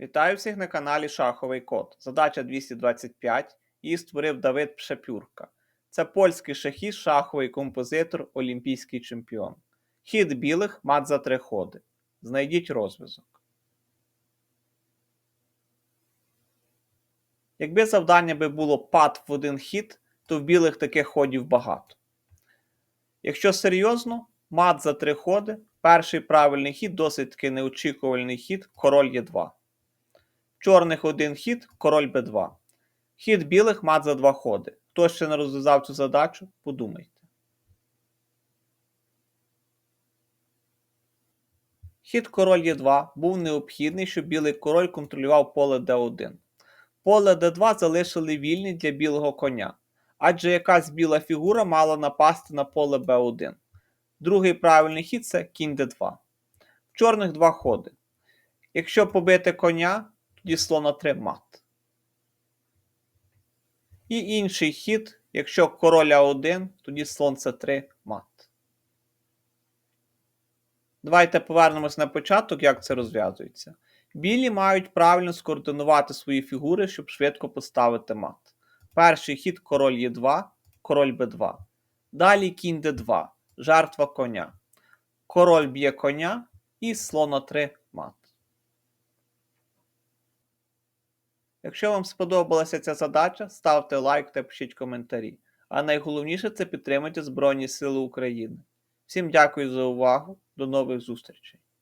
Вітаю всіх на каналі Шаховий Код. Задача 225. Її створив Давид Пшепюрка. Це польський шахіст, шаховий композитор, олімпійський чемпіон. Хід білих мат за три ходи. Знайдіть розв'язок. Якби завдання би було пад в один хід, то в білих таких ходів багато. Якщо серйозно, мат за три ходи, перший правильний хід досить таки неочікувальний хід, король є 2 Чорних один хід, король Б2. Хід білих мат за два ходи. Хто ще не розв'язав цю задачу, подумайте. Хід король Е2 був необхідний, щоб білий король контролював поле Д1. Поле Д2 залишили вільні для білого коня, адже якась біла фігура мала напасти на поле Б1. Другий правильний хід це кінь Д2. В чорних два ходи. Якщо побити коня, тоді слон 3 мат. І інший хід, якщо король А1, тоді слон С3 мат. Давайте повернемось на початок, як це розв'язується. Білі мають правильно скоординувати свої фігури, щоб швидко поставити мат. Перший хід король Е2, король Б2. Далі кінь Д2, жертва коня. Король б'є коня і слон А3 мат. Якщо вам сподобалася ця задача, ставте лайк та пишіть коментарі. А найголовніше це підтримайте Збройні Сили України. Всім дякую за увагу, до нових зустрічей!